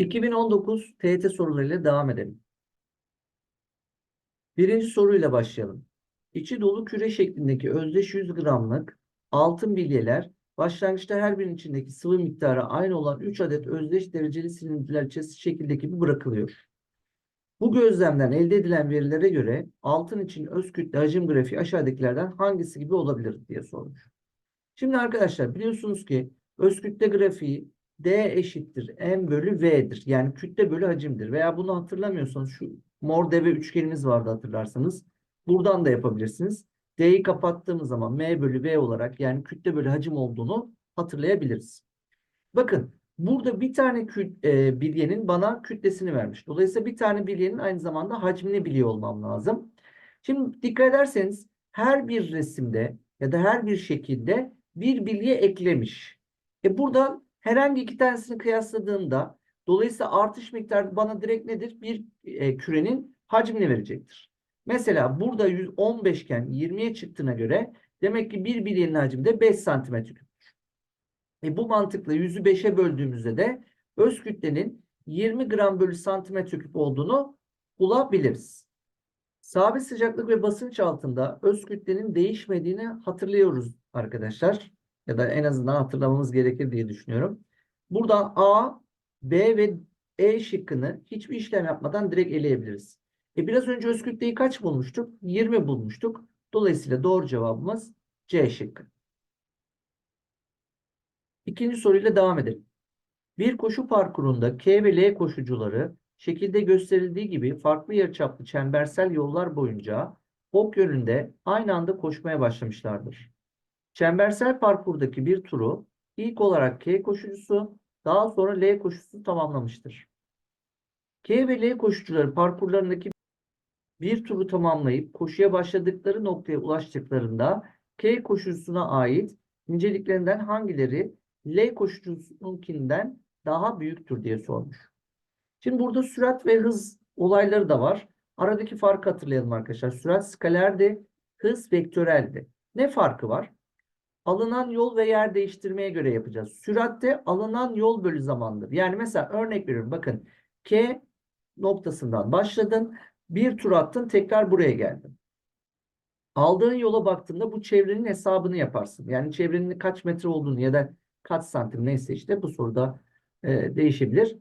2019 TYT sorularıyla devam edelim. Birinci soruyla başlayalım. İçi dolu küre şeklindeki özdeş 100 gramlık altın bilyeler başlangıçta her birinin içindeki sıvı miktarı aynı olan 3 adet özdeş dereceli silindirler içerisinde şekildeki gibi bırakılıyor. Bu gözlemden elde edilen verilere göre altın için öz kütle hacim grafiği aşağıdakilerden hangisi gibi olabilir diye sormuş. Şimdi arkadaşlar biliyorsunuz ki öz kütle grafiği D eşittir M bölü V'dir. Yani kütle bölü hacimdir. Veya bunu hatırlamıyorsanız şu mor deve üçgenimiz vardı hatırlarsanız. Buradan da yapabilirsiniz. D'yi kapattığımız zaman M bölü V olarak yani kütle bölü hacim olduğunu hatırlayabiliriz. Bakın burada bir tane kü e, bilyenin bana kütlesini vermiş. Dolayısıyla bir tane bilyenin aynı zamanda hacmini biliyor olmam lazım. Şimdi dikkat ederseniz her bir resimde ya da her bir şekilde bir bilye eklemiş. E buradan herhangi iki tanesini kıyasladığımda dolayısıyla artış miktarı bana direkt nedir? Bir e, kürenin hacmini verecektir. Mesela burada 115 iken 20'ye çıktığına göre demek ki bir bilyenin hacmi de 5 santimetre küptür. E bu mantıkla 100'ü 5'e böldüğümüzde de öz kütlenin 20 gram bölü santimetre küp olduğunu bulabiliriz. Sabit sıcaklık ve basınç altında öz kütlenin değişmediğini hatırlıyoruz arkadaşlar. Ya da en azından hatırlamamız gerekir diye düşünüyorum. Buradan A, B ve E şıkkını hiçbir işlem yapmadan direkt eleyebiliriz. E biraz önce öz kaç bulmuştuk? 20 bulmuştuk. Dolayısıyla doğru cevabımız C şıkkı. İkinci soruyla devam edelim. Bir koşu parkurunda K ve L koşucuları şekilde gösterildiği gibi farklı yarıçaplı çembersel yollar boyunca ok yönünde aynı anda koşmaya başlamışlardır. Çembersel parkurdaki bir turu ilk olarak K koşucusu, daha sonra L koşucusu tamamlamıştır. K ve L koşucuları parkurlarındaki bir turu tamamlayıp koşuya başladıkları noktaya ulaştıklarında K koşucusuna ait niceliklerinden hangileri L koşucusununkinden daha büyüktür diye sormuş. Şimdi burada sürat ve hız olayları da var. Aradaki farkı hatırlayalım arkadaşlar. Sürat skalerdi, hız vektöreldi. Ne farkı var? Alınan yol ve yer değiştirmeye göre yapacağız. Süratte alınan yol bölü zamandır. Yani mesela örnek veriyorum. Bakın K noktasından başladın. Bir tur attın tekrar buraya geldin. Aldığın yola baktığında bu çevrenin hesabını yaparsın. Yani çevrenin kaç metre olduğunu ya da kaç santim neyse işte bu soruda e, değişebilir.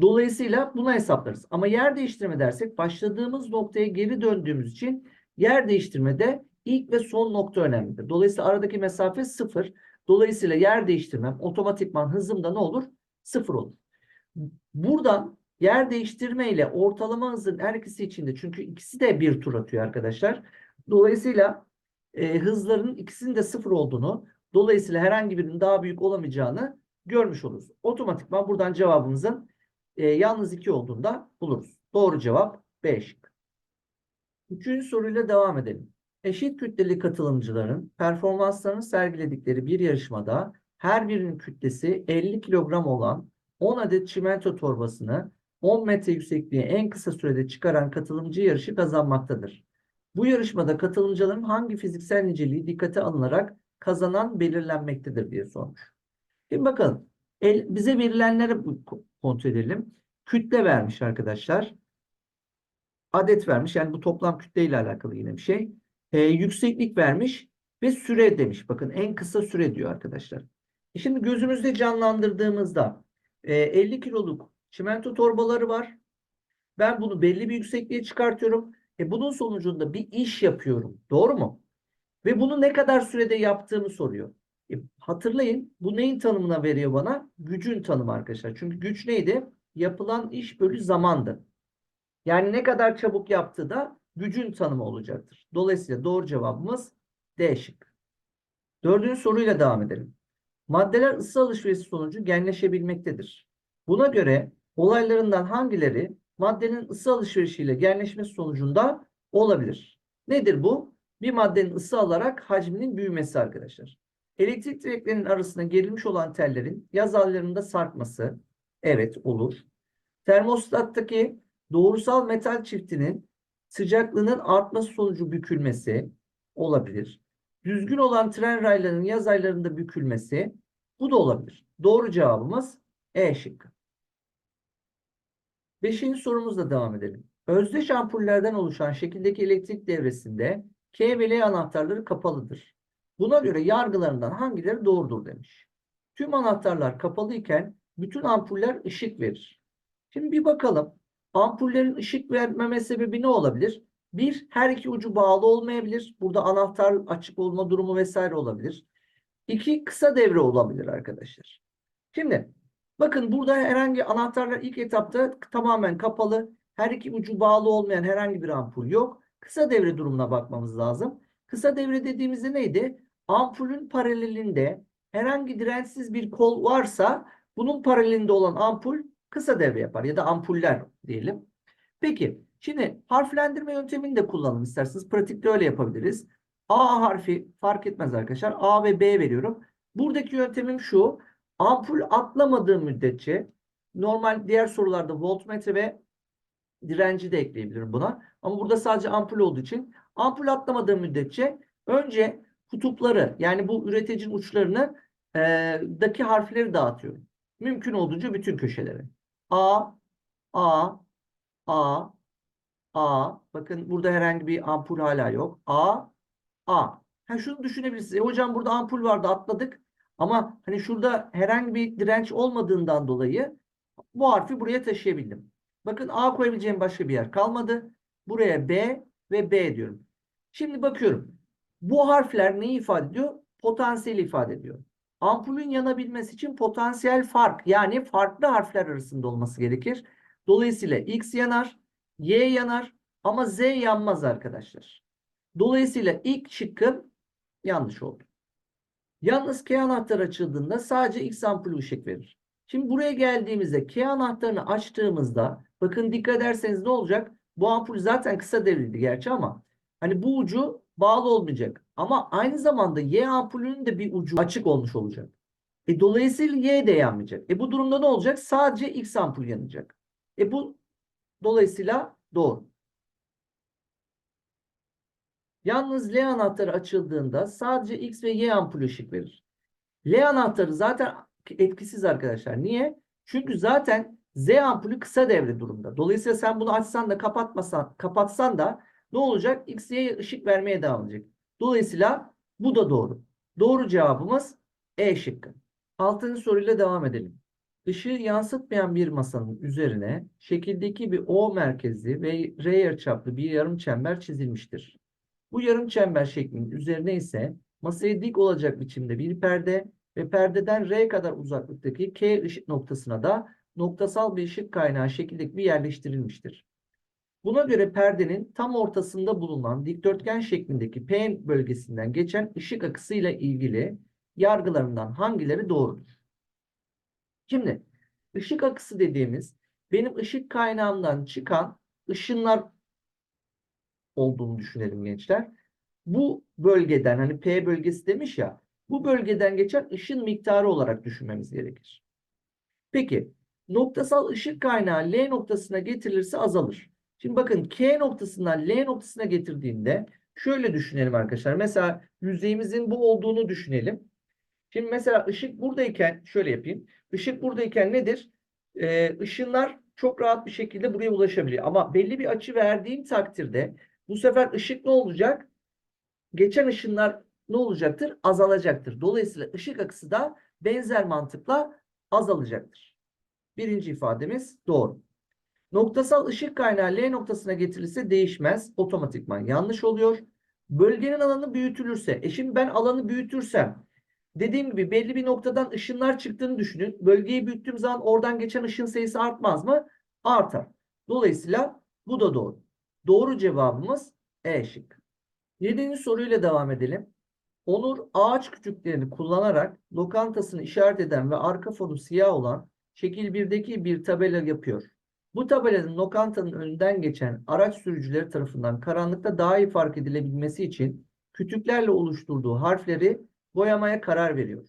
Dolayısıyla buna hesaplarız. Ama yer değiştirme dersek başladığımız noktaya geri döndüğümüz için yer değiştirmede ilk ve son nokta önemlidir. Dolayısıyla aradaki mesafe sıfır. Dolayısıyla yer değiştirmem otomatikman hızımda ne olur? Sıfır olur. Buradan yer değiştirme ile ortalama hızın her ikisi içinde çünkü ikisi de bir tur atıyor arkadaşlar. Dolayısıyla e, hızların ikisinin de sıfır olduğunu dolayısıyla herhangi birinin daha büyük olamayacağını görmüş oluruz. Otomatikman buradan cevabımızın e, yalnız 2 olduğunda buluruz. Doğru cevap B şıkkı. Üçüncü soruyla devam edelim. Eşit kütleli katılımcıların performanslarını sergiledikleri bir yarışmada her birinin kütlesi 50 kilogram olan 10 adet çimento torbasını 10 metre yüksekliğe en kısa sürede çıkaran katılımcı yarışı kazanmaktadır. Bu yarışmada katılımcıların hangi fiziksel niceliği dikkate alınarak kazanan belirlenmektedir diye sormuş. Şimdi bakalım. El, bize verilenleri kontrol edelim. Kütle vermiş arkadaşlar. Adet vermiş. Yani bu toplam kütle ile alakalı yine bir şey. Ee, yükseklik vermiş ve süre demiş. Bakın en kısa süre diyor arkadaşlar. E şimdi gözümüzde canlandırdığımızda e, 50 kiloluk çimento torbaları var. Ben bunu belli bir yüksekliğe çıkartıyorum. E bunun sonucunda bir iş yapıyorum. Doğru mu? Ve bunu ne kadar sürede yaptığımı soruyor. E, hatırlayın bu neyin tanımına veriyor bana? Gücün tanımı arkadaşlar. Çünkü güç neydi? Yapılan iş bölü zamandı. Yani ne kadar çabuk yaptığı da gücün tanımı olacaktır. Dolayısıyla doğru cevabımız D şık. Dördüncü soruyla devam edelim. Maddeler ısı alışverişi sonucu genleşebilmektedir. Buna göre olaylarından hangileri maddenin ısı alışverişiyle genleşmesi sonucunda olabilir? Nedir bu? Bir maddenin ısı alarak hacminin büyümesi arkadaşlar. Elektrik direklerinin arasına gerilmiş olan tellerin yaz aylarında sarkması evet olur. Termostattaki doğrusal metal çiftinin sıcaklığının artması sonucu bükülmesi olabilir. Düzgün olan tren raylarının yaz aylarında bükülmesi bu da olabilir. Doğru cevabımız E şıkkı. Beşinci sorumuzla devam edelim. Özdeş ampullerden oluşan şekildeki elektrik devresinde K ve L anahtarları kapalıdır. Buna göre yargılarından hangileri doğrudur demiş. Tüm anahtarlar kapalı iken bütün ampuller ışık verir. Şimdi bir bakalım. Ampullerin ışık vermeme sebebi ne olabilir? Bir, her iki ucu bağlı olmayabilir. Burada anahtar açık olma durumu vesaire olabilir. İki, kısa devre olabilir arkadaşlar. Şimdi bakın burada herhangi anahtarlar ilk etapta tamamen kapalı. Her iki ucu bağlı olmayan herhangi bir ampul yok. Kısa devre durumuna bakmamız lazım. Kısa devre dediğimizde neydi? Ampulün paralelinde herhangi dirençsiz bir kol varsa bunun paralelinde olan ampul kısa devre yapar ya da ampuller diyelim. Peki şimdi harflendirme yöntemini de kullanalım isterseniz. Pratikte öyle yapabiliriz. A harfi fark etmez arkadaşlar. A ve B veriyorum. Buradaki yöntemim şu. Ampul atlamadığı müddetçe normal diğer sorularda voltmetre ve direnci de ekleyebilirim buna. Ama burada sadece ampul olduğu için ampul atlamadığı müddetçe önce kutupları yani bu üreticinin uçlarını e, daki harfleri dağıtıyorum. Mümkün olduğunca bütün köşelere. A, A, A, A. Bakın burada herhangi bir ampul hala yok. A, A. Ha şunu düşünebilirsiniz. E, hocam burada ampul vardı atladık. Ama hani şurada herhangi bir direnç olmadığından dolayı bu harfi buraya taşıyabildim. Bakın A koyabileceğim başka bir yer kalmadı. Buraya B ve B diyorum. Şimdi bakıyorum. Bu harfler neyi ifade ediyor? Potansiyeli ifade ediyor. Ampulün yanabilmesi için potansiyel fark yani farklı harfler arasında olması gerekir. Dolayısıyla X yanar, Y yanar ama Z yanmaz arkadaşlar. Dolayısıyla ilk şıkkım yanlış oldu. Yalnız K anahtarı açıldığında sadece X ampulü ışık verir. Şimdi buraya geldiğimizde K anahtarını açtığımızda bakın dikkat ederseniz ne olacak? Bu ampul zaten kısa devriydi gerçi ama hani bu ucu bağlı olmayacak. Ama aynı zamanda Y ampulünün de bir ucu açık olmuş olacak. E, dolayısıyla Y de yanmayacak. E bu durumda ne olacak? Sadece X ampul yanacak. E bu dolayısıyla doğru. Yalnız L anahtarı açıldığında sadece X ve Y ampul ışık verir. L anahtarı zaten etkisiz arkadaşlar. Niye? Çünkü zaten Z ampulü kısa devre durumda. Dolayısıyla sen bunu açsan da kapatmasan, kapatsan da ne olacak? X, Y'ye ışık vermeye devam edecek. Dolayısıyla bu da doğru. Doğru cevabımız E şıkkı. Altıncı soruyla devam edelim. Işığı yansıtmayan bir masanın üzerine şekildeki bir O merkezli ve R yarıçaplı bir yarım çember çizilmiştir. Bu yarım çember şeklinin üzerine ise masaya dik olacak biçimde bir perde ve perdeden R kadar uzaklıktaki K ışık noktasına da noktasal bir ışık kaynağı şekildeki bir yerleştirilmiştir. Buna göre perdenin tam ortasında bulunan dikdörtgen şeklindeki P bölgesinden geçen ışık akısıyla ilgili yargılarından hangileri doğrudur? Şimdi ışık akısı dediğimiz benim ışık kaynağımdan çıkan ışınlar olduğunu düşünelim gençler. Bu bölgeden hani P bölgesi demiş ya bu bölgeden geçen ışın miktarı olarak düşünmemiz gerekir. Peki noktasal ışık kaynağı L noktasına getirilirse azalır. Şimdi bakın K noktasından L noktasına getirdiğinde şöyle düşünelim arkadaşlar. Mesela yüzeyimizin bu olduğunu düşünelim. Şimdi mesela ışık buradayken şöyle yapayım. Işık buradayken nedir? Ee, ışınlar çok rahat bir şekilde buraya ulaşabiliyor. Ama belli bir açı verdiğim takdirde bu sefer ışık ne olacak? Geçen ışınlar ne olacaktır? Azalacaktır. Dolayısıyla ışık akısı da benzer mantıkla azalacaktır. Birinci ifademiz doğru. Noktasal ışık kaynağı L noktasına getirilirse değişmez. Otomatikman yanlış oluyor. Bölgenin alanı büyütülürse. E şimdi ben alanı büyütürsem dediğim gibi belli bir noktadan ışınlar çıktığını düşünün. Bölgeyi büyüttüğüm zaman oradan geçen ışın sayısı artmaz mı? Artar. Dolayısıyla bu da doğru. Doğru cevabımız E şık. Yedinci soruyla devam edelim. Onur ağaç küçüklerini kullanarak lokantasını işaret eden ve arka fonu siyah olan şekil 1'deki bir tabela yapıyor. Bu tabelanın lokantanın önünden geçen araç sürücüleri tarafından karanlıkta daha iyi fark edilebilmesi için kütüklerle oluşturduğu harfleri boyamaya karar veriyor.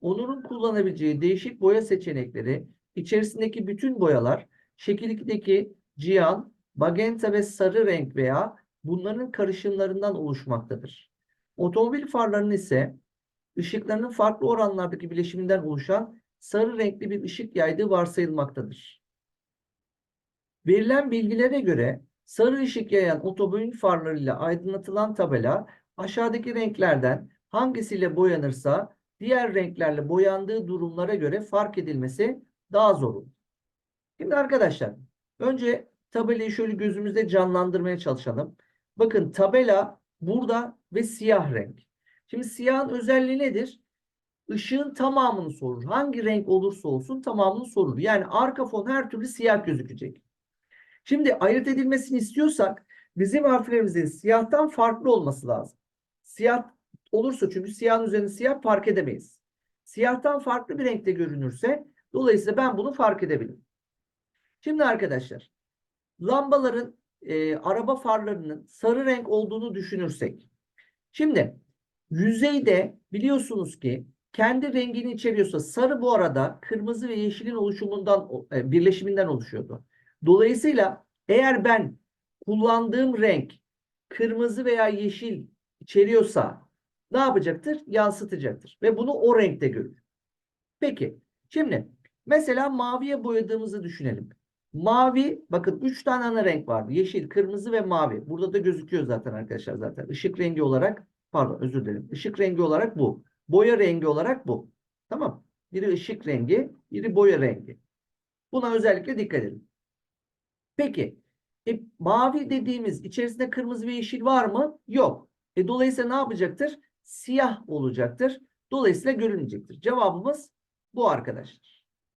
Onur'un kullanabileceği değişik boya seçenekleri içerisindeki bütün boyalar şekil 2'deki cihan, magenta ve sarı renk veya bunların karışımlarından oluşmaktadır. Otomobil farlarının ise ışıklarının farklı oranlardaki bileşiminden oluşan sarı renkli bir ışık yaydığı varsayılmaktadır. Verilen bilgilere göre sarı ışık yayan otomobil farlarıyla aydınlatılan tabela aşağıdaki renklerden hangisiyle boyanırsa diğer renklerle boyandığı durumlara göre fark edilmesi daha zor olur. Şimdi arkadaşlar önce tabelayı şöyle gözümüzde canlandırmaya çalışalım. Bakın tabela burada ve siyah renk. Şimdi siyahın özelliği nedir? Işığın tamamını sorur. Hangi renk olursa olsun tamamını sorur. Yani arka fon her türlü siyah gözükecek. Şimdi ayırt edilmesini istiyorsak bizim harflerimizin siyahtan farklı olması lazım. Siyah olursa çünkü siyahın üzerinde siyah fark edemeyiz. Siyahtan farklı bir renkte görünürse dolayısıyla ben bunu fark edebilirim. Şimdi arkadaşlar lambaların e, araba farlarının sarı renk olduğunu düşünürsek. Şimdi yüzeyde biliyorsunuz ki kendi rengini içeriyorsa sarı bu arada kırmızı ve yeşilin oluşumundan e, birleşiminden oluşuyordu. Dolayısıyla eğer ben kullandığım renk kırmızı veya yeşil içeriyorsa ne yapacaktır? Yansıtacaktır. Ve bunu o renkte görür. Peki şimdi mesela maviye boyadığımızı düşünelim. Mavi bakın 3 tane ana renk vardı. Yeşil, kırmızı ve mavi. Burada da gözüküyor zaten arkadaşlar zaten. Işık rengi olarak pardon özür dilerim. Işık rengi olarak bu. Boya rengi olarak bu. Tamam. Biri ışık rengi, biri boya rengi. Buna özellikle dikkat edin. Peki e, mavi dediğimiz içerisinde kırmızı ve yeşil var mı? Yok. E, dolayısıyla ne yapacaktır? Siyah olacaktır. Dolayısıyla görünmeyecektir. Cevabımız bu arkadaşlar.